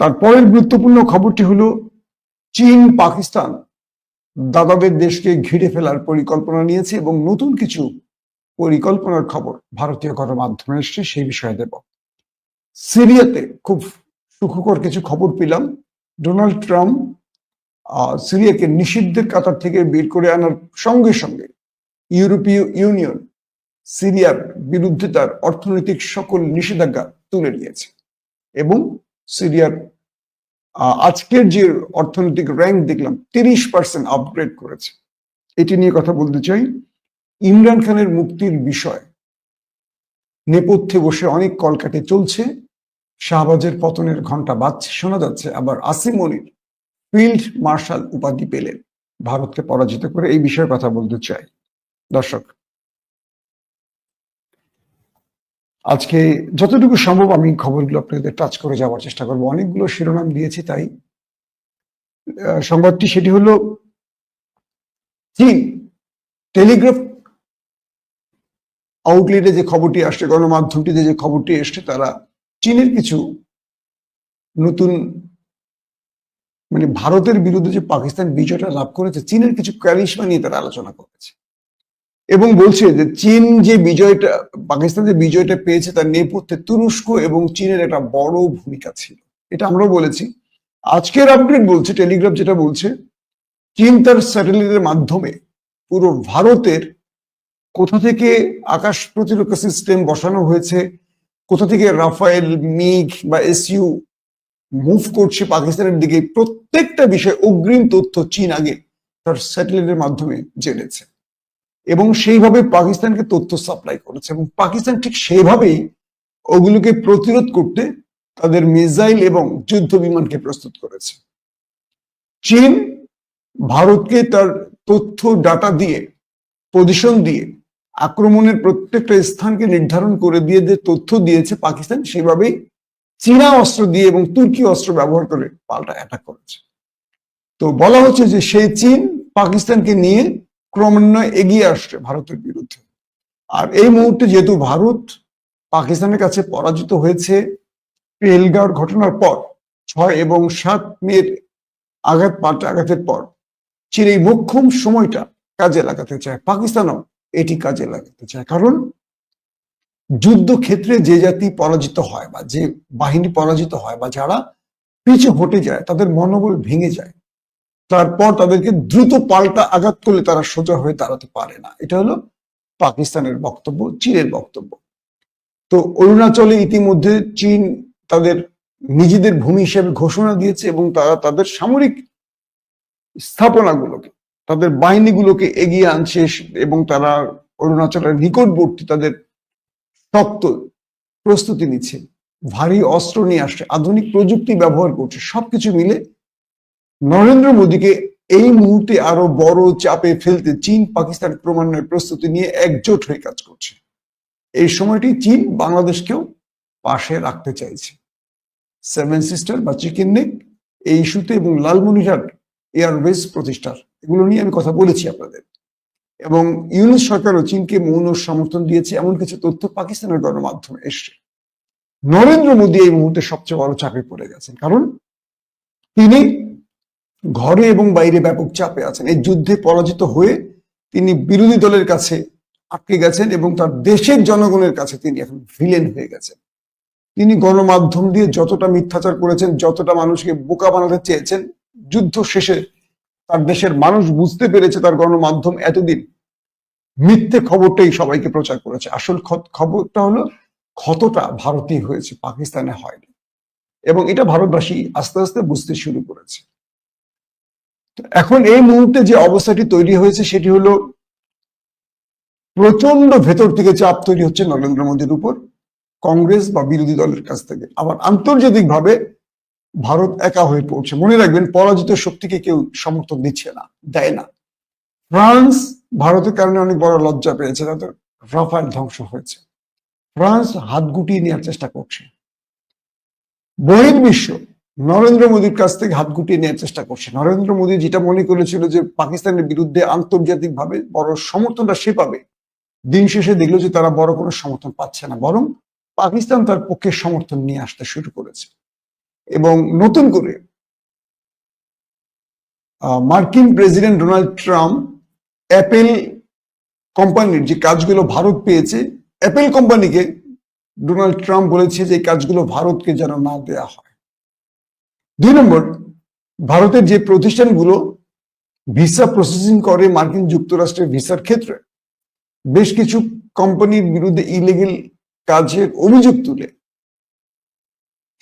তারপরের গুরুত্বপূর্ণ খবরটি হলো চীন, পাকিস্তান দাদাবের দেশকে ঘিরে ফেলার পরিকল্পনা নিয়েছে এবং নতুন কিছু পরিকল্পনার খবর ভারতীয় গণমাধ্যমে এসছে, সেই বিষয়ে দেব। সিরিয়াতে খুব সুখকর কিছু খবর পেলাম। ডোনাল্ড ট্রাম্প সিরিয়াকে নিষিদ্ধের কাতার থেকে বের করে আনার সঙ্গে সঙ্গে ইউরোপীয় ইউনিয়ন সিরিয়ার বিরুদ্ধে তার অর্থনৈতিক সকল নিষেধাজ্ঞা তুলে নিয়েছে এবং সিরিয়ার আজকের যে অর্থনৈতিক র্যাঙ্ক দেখলাম, তিরিশ পার্সেন্ট আপগ্রেড করেছে। এটি নিয়ে কথা বলতে চাই। ইমরান খানের মুক্তির বিষয় নেপথ্যে বসে অনেক কলকাটে চলছে। শাহবাজের পতনের ঘণ্টা বাজছে, শোনা যাচ্ছে। আবার আসিম মনির ফিল্ড মার্শাল উপাধি পেলেন ভারতকে পরাজিত করে এই বিষয়ে কথা বলতে চাই। দর্শক আজকে যতটুকু সম্ভব আমি খবরগুলো আপনাদের টাচ করে যাওয়ার চেষ্টা করব। অনেকগুলো শিরোনাম দিয়েছি তাই। সংবাদটি সেটি হলো চীন টেলিগ্রাফ আউটলেটে যে খবরটি আসছে, গণমাধ্যমটিতে যে খবরটি এসছে, তারা চীনের কিছু নতুন মানে ভারতের বিরুদ্ধে যে পাকিস্তান বিজয়টা লাভ করেছে, চীনের কিছু ক্যারিশমা নিয়ে তারা আলোচনা করেছে। এবং বলছে যে চীন যে বিজয়টা, পাকিস্তান যে বিজয়টা পেয়েছে তার নেপথ্যে তুরস্ক এবং চীনের একটা বড় ভূমিকা ছিল। এটা আমরাও বলেছি। আজকের আপডেট বলছে টেলিগ্রাফ যেটা বলছে, চীন তার স্যাটেলাইটের মাধ্যমে পুরো ভারতের কোথা থেকে আকাশ প্রতিরক্ষা সিস্টেম বসানো হয়েছে, কোথা থেকে রাফায়েল, মিগ বা এসইউ মুভ করছে পাকিস্তানের দিকে, প্রত্যেকটা বিষয় অগ্রিম তথ্য চীন আগে তার স্যাটেলাইটের মাধ্যমে জেনেছে। এবং সেইভাবে পাকিস্তানকে তথ্য সাপ্লাই করেছে এবং পাকিস্তান ঠিক সেইভাবেই ওগুলোকে প্রতিরোধ করতে তাদের মিসাইল এবং যুদ্ধ বিমানকে প্রস্তুত করেছে। চীন ভারতকে তার তথ্য ডাটা দিয়ে পজিশন দিয়ে আক্রমণের প্রত্যেকটা স্থানকে নির্ধারণ করে দিয়ে যে তথ্য দিয়েছে পাকিস্তান, সেভাবেই চীনা অস্ত্র দিয়ে এবং তুর্কি অস্ত্র ব্যবহার করে পাল্টা অ্যাটাক করেছে। তো বলা হচ্ছে যে সেই চীন পাকিস্তানকে নিয়ে ক্রমান্বয়ে এগিয়ে আসছে ভারতের বিরুদ্ধে। আর এই মুহূর্তে যেহেতু ভারত পাকিস্তানের কাছে পরাজিত হয়েছে, পেলগাঁওর ঘটনার পর, ছয় এবং সাত মের আঘাত পাল্টা আঘাতের পর, চীন এই মোক্ষম সময়টা কাজে লাগাতে চায়। পাকিস্তানও এটি কাজে লাগাতে চায়। কারণ যুদ্ধক্ষেত্রে যে জাতি পরাজিত হয় বা যে বাহিনী পরাজিত হয় বা যারা পিছু হটে যায়, তাদের মনোবল ভেঙে যায়। তারপর তাদেরকে দ্রুত পাল্টা আঘাত করলে তারা সোজা হয়ে দাঁড়াতে পারে না। এটা হলো পাকিস্তানের বক্তব্য, চীনের বক্তব্য। তো অরুণাচলে ইতিমধ্যে চীন তাদের নিজেদের ভূমি হিসেবে ঘোষণা দিয়েছে এবং তারা তাদের সামরিক স্থাপনাগুলোকে, তাদের বাহিনীগুলোকে এগিয়ে আনছে এবং তারা অরুণাচলের নিকটবর্তী তাদের শক্ত প্রস্তুতি নিচ্ছে। ভারী অস্ত্র নিয়ে আসছে, আধুনিক প্রযুক্তি ব্যবহার করছে, সবকিছু মিলে নরেন্দ্র মোদীকে এই মুহূর্তে আরও বড় চাপে ফেলতে চীন পাকিস্তান ক্রমান্বয়ে প্রস্তুতি নিয়ে একজোট হয়ে কাজ করছে। এই সময়টি চীন বাংলাদেশকেও পাশে রাখতে চাইছে। সেভেন সিস্টার বা চিকেন নেক এই ইস্যুতে এবং লালমনিরহাট এয়ারওয়েজ প্রতিষ্ঠার, এগুলো নিয়ে আমি কথা বলেছি আপনাদের। এবং ইউনুস সরকারও চীনকে মৌন সমর্থন দিয়েছে, এমন কিছু তথ্য পাকিস্তানের গণমাধ্যমে এসছে। নরেন্দ্র মোদী এই মুহূর্তে সবচেয়ে বড় চাপে পড়ে গেছেন, কারণ তিনি ঘরে এবং বাইরে ব্যাপক চাপে আছেন। এই যুদ্ধে পরাজিত হয়ে তিনি বিরোধী দলের কাছে আটকে গেছেন এবং তার দেশের জনগণের কাছে তিনি এখন ভিলেন হয়ে গেছেন। তিনি গণমাধ্যম দিয়ে যতটা মিথ্যাচার করেছেন, যতটা মানুষকে বোকা বানাতে চেয়েছেন, যুদ্ধ শেষে তার দেশের মানুষ বুঝতে পেরেছে তার গণমাধ্যম এতদিন মিথ্যে খবরটাই সবাইকে প্রচার করেছে। আসল খবরটা হলো ক্ষতটা ভারতেই হয়েছে, পাকিস্তানে হয়নি। এবং এটা ভারতবাসী আস্তে আস্তে বুঝতে শুরু করেছে। এখন এই মুহূর্তে যে অবস্থাটি তৈরি হয়েছে, সেটি হলো প্রচণ্ড ভেতর থেকে চাপ তৈরি হচ্ছে নরেন্দ্র মোদীর উপর, কংগ্রেস বা বিরোধী দলের কাছ থেকে। আবার আন্তর্জাতিকভাবে ভারত একা হয়ে পড়ছে। মনে রাখবেন, পরাজিত শক্তিকে কেউ সমর্থন দিচ্ছে না, দেয় না। ফ্রান্স ভারতের কারণে অনেক বড় লজ্জা পেয়েছে তাদের রাফায়েল ধ্বংস হয়েছে। ফ্রান্স হাত গুটিয়ে নেওয়ার চেষ্টা করছে। বহির্বিশ্ব নরেন্দ্র মোদীর কাছ থেকে হাত গুটিয়ে নেওয়ার চেষ্টা করছে। নরেন্দ্র মোদী যেটা মনে করেছিল যে পাকিস্তানের বিরুদ্ধে আন্তর্জাতিকভাবে বড় সমর্থনটা সে পাবে, দিন শেষে দেখল যে তারা বড় কোনো সমর্থন পাচ্ছে না, বরং পাকিস্তান তার পক্ষে সমর্থন নিয়ে আসতে শুরু করেছে। এবং নতুন করে মার্কিন প্রেসিডেন্ট ডোনাল্ড ট্রাম্প অ্যাপেল কোম্পানির যে কাজগুলো ভারত পেয়েছে, অ্যাপেল কোম্পানিকে ডোনাল্ড ট্রাম্প বলেছে যে কাজগুলো ভারতকে যেন না দেয়া হয়। দুই নম্বর, ভারতের যে প্রতিষ্ঠানগুলো ভিসা প্রসেসিং করে মার্কিন যুক্তরাষ্ট্রের ভিসার ক্ষেত্রে, বেশ কিছু কোম্পানির বিরুদ্ধে ইলিগেল কাজের অভিযোগ তুলে।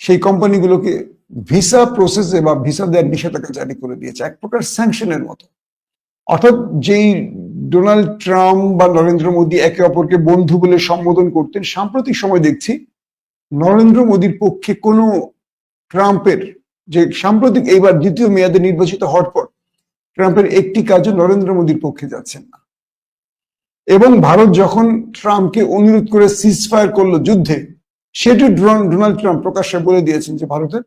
সেই কোম্পানিগুলোকে ভিসা প্রসেসে বা ভিসা দেওয়ার নিষেধাজ্ঞা জারি করে দিয়েছে, এক প্রকার স্যাংশনের মতো। অর্থাৎ যেই ডোনাল্ড ট্রাম্প বা নরেন্দ্র মোদী একে অপরকে বন্ধু বলে সম্বোধন করতেন, সাম্প্রতিক সময় দেখছি নরেন্দ্র মোদীর পক্ষে কোনো ট্রাম্পের যে সাম্প্রতিক এইবার দ্বিতীয় মেয়াদে নির্বাচিত হওয়ার পর ট্রাম্পের একটি কাজও নরেন্দ্র মোদীর পক্ষে যাচ্ছেন না। এবং ভারত যখন ট্রাম্পকে অনুরোধ করে সিজফায়ার করল যুদ্ধে, সেটি ডোনাল্ড ট্রাম্প প্রকাশ্যে বলে দিয়েছেন যে ভারতের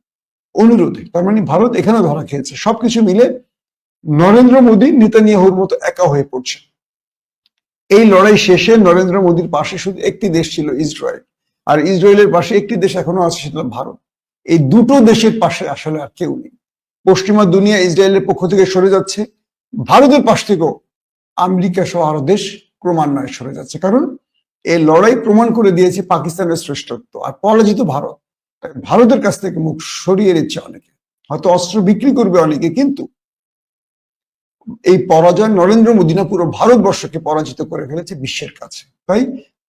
অনুরোধে, তার মানে ভারত এখানে ধরা খেয়েছে। সবকিছু মিলে নরেন্দ্র মোদী নেতানিয়াহুর মতো একা হয়ে পড়ছে এই লড়াই শেষে নরেন্দ্র মোদীর পাশে শুধু একটি দেশ ছিল ইসরায়েল। আর ইসরায়েলের পাশে একটি দেশ এখনও আছে, সেটা ভারত। এই দুটো দেশের পাশে আসলে আর কেউ নেই। পশ্চিমা দুনিয়া ইসরায়েলের পক্ষ থেকে সরে যাচ্ছে, ভারতের পাশ থেকেও আমেরিকা সহ আরও দেশ ক্রমান্বয়ে সরে যাচ্ছে। কারণ এই লড়াই প্রমাণ করে দিয়েছে পাকিস্তানের শ্রেষ্ঠত্ব আর পরাজিত ভারত। ভারতের কাছ থেকে মুখ সরিয়ে নিচ্ছে অনেকে। হয়তো অস্ত্র বিক্রি করবে অনেকে, কিন্তু এই পরাজয় নরেন্দ্র মোদী না পুরো ভারতবর্ষকে পরাজিত করে ফেলেছে বিশ্বের কাছে। তাই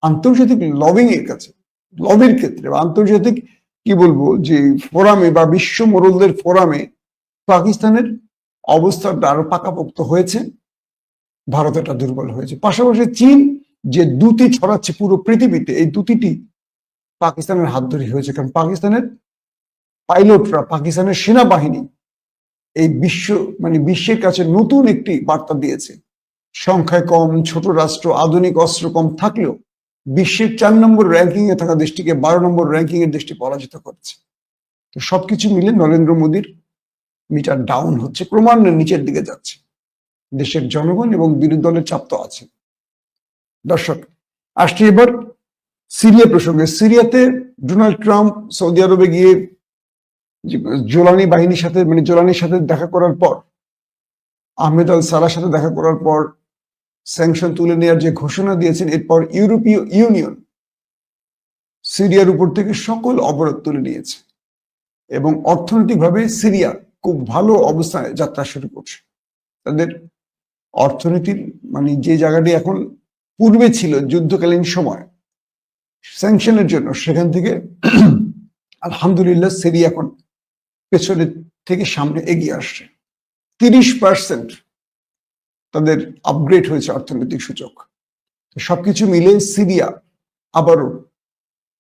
আন্তর্জাতিক লবিং এর কাছে লবির ক্ষেত্রে বা আন্তর্জাতিক কি বলব, যে ফোরামে বা বিশ্ব মোড়লদের ফোরামে পাকিস্তানের অবস্থাটা আরও পাকাপোক্ত হয়েছে, ভারত এটা দুর্বল হয়েছে। পাশাপাশি চীন যে দুটি ছড়াচ্ছে পুরো পৃথিবীতে, এই দুটিটি পাকিস্তানের হাত ধরে হয়েছে, কারণ পাকিস্তানের পাইলটরা, পাকিস্তানের সেনাবাহিনী এই বিশ্ব মানে বিশ্বের কাছে নতুন একটি বার্তা দিয়েছে। সংখ্যায় কম, ছোট রাষ্ট্র, আধুনিক অস্ত্র কম থাকলেও বিশ্বের চার নম্বর র্যাঙ্কিং এ থাকা দেশটিকে বারো নম্বর র্যাঙ্কিং এর দেশটি পরাজিত করছে। তো সবকিছু মিলে নরেন্দ্র মোদীর মিটার ডাউন হচ্ছে, ক্রমান্বয়ে নিচের দিকে যাচ্ছে। দেশের জনগণ এবং বিরোধী দলের চাপ তো আছে। দর্শক, আসছি এবার সিরিয়া প্রসঙ্গে। সিরিয়াতে ডোনাল্ড ট্রাম্প সৌদি আরবে গিয়ে জোলানি বাহিনীর সাথে মানে জোলানির সাথে দেখা করার পর, আহমেদ আল সালার সাথে দেখা করার পর স্যাংশন তুলে নেওয়ার যে ঘোষণা দিয়েছেন, এরপর ইউরোপীয় ইউনিয়ন সিরিয়ার উপর থেকে সকল অবরোধ তুলে নিয়েছে এবং অর্থনৈতিকভাবে সিরিয়া খুব ভালো অবস্থায় যাত্রা শুরু করছে। তাদের অর্থনীতির মানে যে জায়গাটি এখন পূর্বে ছিল যুদ্ধকালীন সময় স্যাংশনের জন্য সেখান থেকে আলহামদুলিল্লাহ সিরিয়া এখন পেছনের থেকে সামনে এগিয়ে আসছে। তিরিশ পার্সেন্ট তাদের আপগ্রেড হয়েছে অর্থনৈতিক সূচক। সবকিছু মিলে সিরিয়া আবারও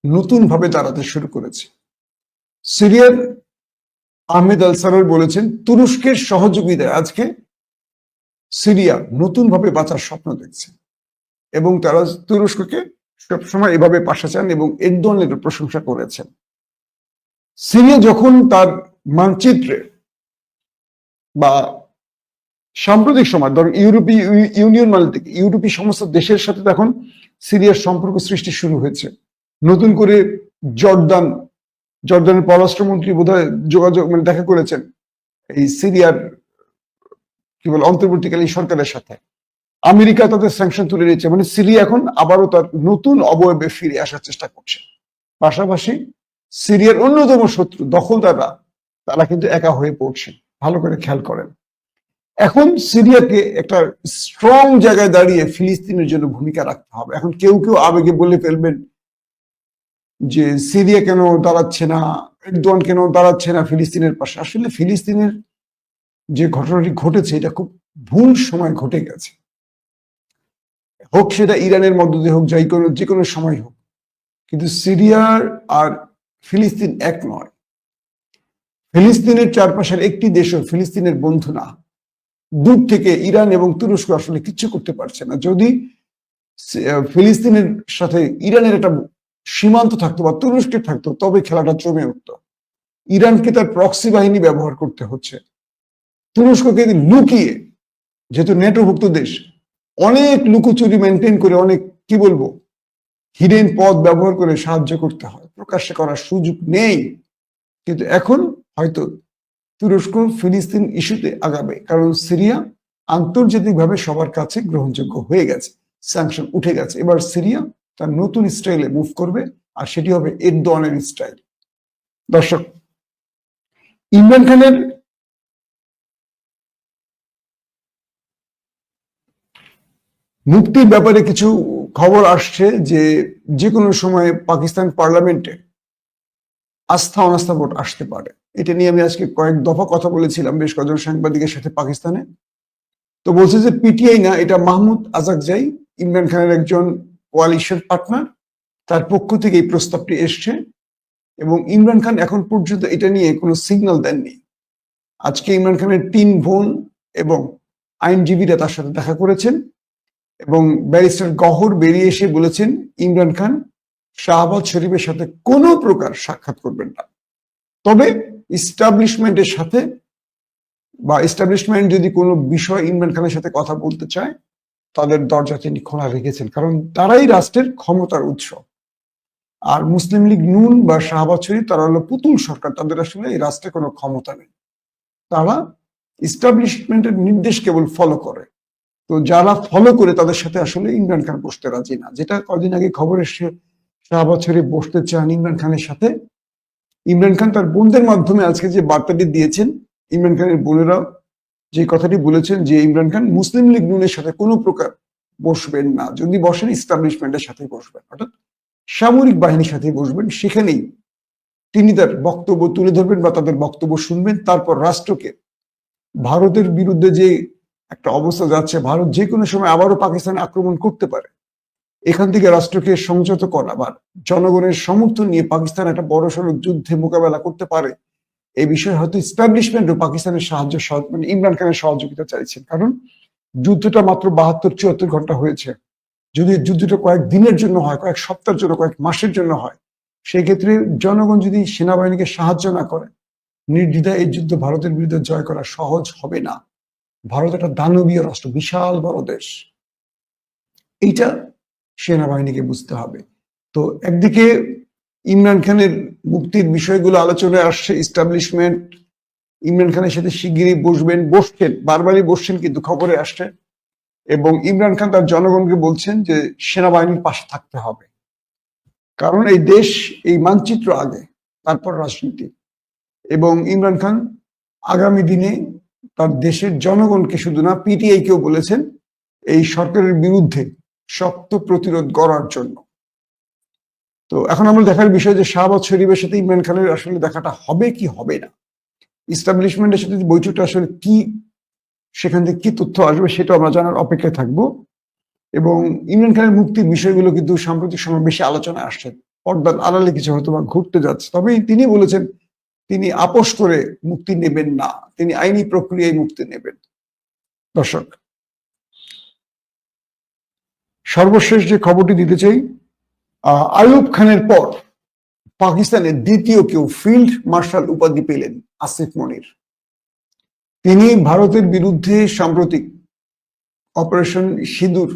নতুন ভাবে দাঁড়াতে শুরু করেছে। সিরিয়ার আহমেদ আল সারার বলেছেন, তুরস্কের সহযোগিতায় আজকে সিরিয়া নতুন ভাবে বাঁচার স্বপ্ন দেখছে এবং তারা তুরস্ককে সবসময় এভাবে পাশে চান এবং এরদোয়ানের প্রশংসা করেছেন। সিরিয়া যখন তার মানচিত্রে বা সাম্প্রতিক সময় ধর ইউরোপীয় ইউনিয়ন মানে ইউরোপীয় সমস্ত দেশের সাথে এখন সিরিয়ার সম্পর্ক সৃষ্টি শুরু হয়েছে। নতুন করে জর্দান, জর্দানের পররাষ্ট্রমন্ত্রী বোধহয় যোগাযোগ মানে দেখা করেছেন এই সিরিয়ার, কি বলে অন্তর্বর্তীকালীন সরকারের সাথে। আমেরিকা তাদের স্যাংশন তুলে নিয়েছে মানে সিরিয়া এখন আবারও তার নতুন অবয়বে ফিরে আসার চেষ্টা করছে। পাশাপাশি সিরিয়ার অন্যতম শত্রু, দখলদাররা, তারা কিন্তু একা হয়ে পড়ছে। ভালো করে খেয়াল করেন। এখন সিরিয়াকে একটা স্ট্রং জায়গায় দাঁড়িয়ে ফিলিস্তিনের জন্য ভূমিকা রাখতে হবে। এখন কেউ কেউ আবেগে বলে ফেলবেন যে সিরিয়া কেন দাঁড়াচ্ছে না, এরদোয়ান কেন দাঁড়াচ্ছে না ফিলিস্তিনের পাশে। আসলে ফিলিস্তিনের যে ঘটনাটি ঘটেছে, এটা খুব ভুল সময় ঘটে গেছে। হোক সেটা ইরানের মধ্য দিয়ে হোক, যাই কোনো যে কোনো সময় হোক। কিন্তু সিরিয়ার আর ফিলিস্তিন এক নয়। ফিলিস্তিনের চারপাশের একটি দেশও ফিলিস্তিনের বন্ধু না। দূর থেকে ইরান এবং তুরস্ক আসলে কিচ্ছু করতে পারছে না। যদি ফিলিস্তিনের সাথে ইরানের একটা সীমান্ত থাকতো বা তুরস্কের থাকতো, তবে খেলাটা জমে উঠতো। ইরানকে তার প্রক্সি বাহিনী ব্যবহার করতে হচ্ছে। তুরস্ককে লুকিয়ে, যেহেতু নেটোভুক্ত দেশ, অনেক লুকোচুরি মেনটেন করে, অনেক, কি বলব হিডেন পথ ব্যবহার করে সাহায্য করতে হয়। প্রকাশ্যে করার সুযোগ নেই। কিন্তু এখন হয়তো তুরস্ক ফিলিস্তিন ইস্যুতে আগাবে, কারণ সিরিয়া আন্তর্জাতিকভাবে সবার কাছে গ্রহণযোগ্য হয়ে গেছে স্যাংশন উঠে গেছে। এবার সিরিয়া তার নতুন স্টাইলে মুভ করবে, আর সেটি হবে এরদোয়ানের স্টাইল দর্শক, ইমরান খানের মুক্তির ব্যাপারে কিছু খবর আসছে যে যে কোনো সময় পাকিস্তান পার্লামেন্টে আস্থা অনাস্থা ভোট আসতে পারে। এটা নিয়ে আমি আজকে কয়েক দফা কথা বলেছিলাম বেশ কয়েকজন সাংবাদিকের সাথে পাকিস্তানে। তো বলছে যে পিটিআই না, এটা মাহমুদ আজাকজাই, ইমরান খানের একজন কোয়ালিশন পার্টনার তার পক্ষ থেকে এই প্রস্তাবটি এসছে এবং ইমরান খান এখন পর্যন্ত এটা নিয়ে কোনো সিগন্যাল দেননি। আজকে ইমরান খানের তিন বোন এবং আইনজীবীরা তার সাথে দেখা করেছেন এবং ব্যারিস্টার গহর বেরিয়ে এসে বলেছেন, ইমরান খান শাহবাজ শরীফের সাথে কোনো প্রকার সাক্ষাৎ করবেন না। তবে ইস্টাবলিশমেন্টের সাথে বা ইস্টাবলিশমেন্ট যদি কোনো বিষয় ইমরান খানের সাথে কথা বলতে চায়, তাদের দরজা তিনি খোলা রেখেছেন। কারণ তারাই রাষ্ট্রের ক্ষমতার উৎস। আর মুসলিম লীগ নুন বা শাহবাজ শরীফ, তারা হলো পুতুল সরকার। তাদের আসলে এই রাষ্ট্রে কোনো ক্ষমতা নেই। তারা ইস্টাবলিশমেন্টের নির্দেশ কেবল ফলো করে। তো যারা ফলো করে, তাদের সাথে আসলে ইমরান খান বসতে রাজি না। যেটা কদিন আগে খবর এসছে শাহবাজ শরীফ বসতে চান ইমরান খানের সাথে ইমরান খান তার বোনদের মাধ্যমে আজকে যে বার্তাটি দিয়েছেন, ইমরান খানের বোনেরা যে কথাটি বলেছেন যে ইমরান খান মুসলিম লীগ নুনের সাথে কোনো প্রকার বসবেন না। যদি বসেন ইস্টাবলিশমেন্টের সাথে বসবেন। অর্থাৎ সামরিক বাহিনীর সাথে বসবেন। সেখানেই তিনি তার বক্তব্য তুলে ধরবেন বা তাদের বক্তব্য শুনবেন। তারপর রাষ্ট্রকে ভারতের বিরুদ্ধে যে একটা অবস্থা যাচ্ছে, ভারত যে কোনো সময় আবারও পাকিস্তান আক্রমণ করতে পারে। এখান থেকে রাষ্ট্রকে সংযত করা বা জনগণের সমর্থন নিয়ে পাকিস্তান একটা বড় সড়ক যুদ্ধে মোকাবেলা করতে পারে। এই বিষয়ে হয়তো ইস্টাবলিশমেন্টও পাকিস্তানের সাহায্য মানে ইমরান খানের সহযোগিতা চাইছেন। কারণ যুদ্ধটা মাত্র বাহাত্তর, চুয়াত্তর ঘণ্টা হয়েছে। যদি যুদ্ধটা কয়েক দিনের জন্য হয়, কয়েক সপ্তাহের জন্য, কয়েক মাসের জন্য হয় সেই ক্ষেত্রে জনগণ যদি সেনাবাহিনীকে সাহায্য না করে, নির্দ্বিধায় এই যুদ্ধ ভারতের বিরুদ্ধে জয় করা সহজ হবে না। ভারত একটা দানবীয় রাষ্ট্র, বিশাল বড় দেশ। এইটা সেনাবাহিনীকে বুঝতে হবে। তো একদিকে ইমরান খানের মুক্তির বিষয়গুলো আলোচনায় আসছে ইস্টাবলিশমেন্ট ইমরান খানের সাথে শিগগিরই বসবেন, বসছেন, বারবারই বসছেন কিন্তু খবরে আসছে। এবং ইমরান খান তার জনগণকে বলছেন যে সেনাবাহিনীর পাশে থাকতে হবে। কারণ এই দেশ, এই মানচিত্র আগে, তারপর রাজনীতি। এবং ইমরান খান আগামী দিনে তার দেশের জনগণকে শুধু না পিটিআই কেও বলেছেন, এই সরকারের বিরুদ্ধে শক্ত প্রতিরোধ করার জন্য। তো এখন আমরা দেখার বিষয় যে শাহবাজ শরীফের সাথে ইমরান খানের আসলে দেখাটা হবে কি হবে না? ইস্টাবলিশমেন্টের সাথে বৈঠকটা আসলে কি, সেখান থেকে কি তথ্য আসবে সেটা আমরা জানার অপেক্ষায় থাকব। এবং ইমরান খানের মুক্তির বিষয়গুলো কিন্তু সাম্প্রতিক সময় বেশি আলোচনা আসছে। পর্দার আড়ালে কিছু হয়তো বা ঘুরতে যাচ্ছে। তবে তিনি বলেছেন, তিনি আপোষ করে মুক্তি নেবেন না। তিনি আইনি প্রক্রিয়ায় মুক্তি নেবেন। দর্শক সর্বশেষ যে খবরটি দিতে চাই আহ, আইয়ুব খানের পর পাকিস্তানের দ্বিতীয় কেউ ফিল্ড মার্শাল উপাধি পেলেন আসিফ মনির। তিনি ভারতের বিরুদ্ধে সাম্প্রতিক অপারেশন সিঁদুর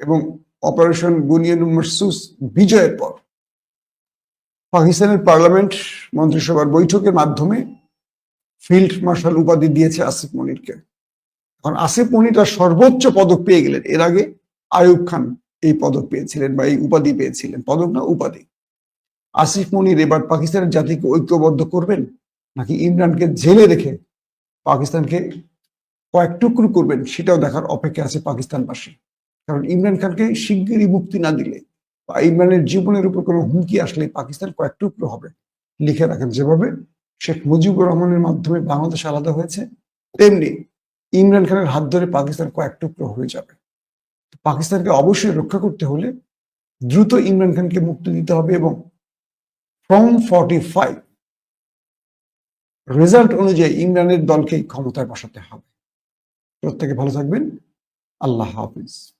এবং অপারেশন বুনিয়ান মারসুস বিজয়ের পর পাকিস্তানের পার্লামেন্ট মন্ত্রিসভার বৈঠকের মাধ্যমে ফিল্ড মার্শাল উপাধি দিয়েছে আসিফ মনিরকে। এখন আসিফ মনির তার সর্বোচ্চ পদক পেয়ে গেলেন। এর আগে আয়ুব খান এই পদক পেয়েছিলেন বা এই উপাধি পেয়েছিলেন। পদক না উপাধি? আসিফ মনির এবার পাকিস্তানের জাতিকে ঐক্যবদ্ধ করবেন নাকি ইমরানকে জেলে রেখে পাকিস্তানকে কয়েক টুকরো করবেন সেটাও দেখার অপেক্ষা আছে পাকিস্তানবাসী। কারণ ইমরান খানকে শিগগিরই মুক্তি না দিলে বা ইমরানের জীবনের উপর কোনো হুমকি আসলে পাকিস্তান কয়েক টুকরো হবে। লিখে রাখেন যেভাবে, শেখ মুজিবুর রহমানের মাধ্যমে বাংলাদেশ আলাদা হয়েছে, তেমনি ইমরান খানের হাত ধরে পাকিস্তান কয়েক টুকরো হয়ে যাবে। পাকিস্তানকে অবশ্যই রক্ষা করতে হলে দ্রুত ইমরান খানকে মুক্তি দিতে হবে এবং ফ্রম ফর্টি ফাইভ রেজাল্ট অনুযায়ী ইমরানের দলকেই ক্ষমতায় বসাতে হবে। প্রত্যেকে ভালো থাকবেন। আল্লাহ হাফিজ।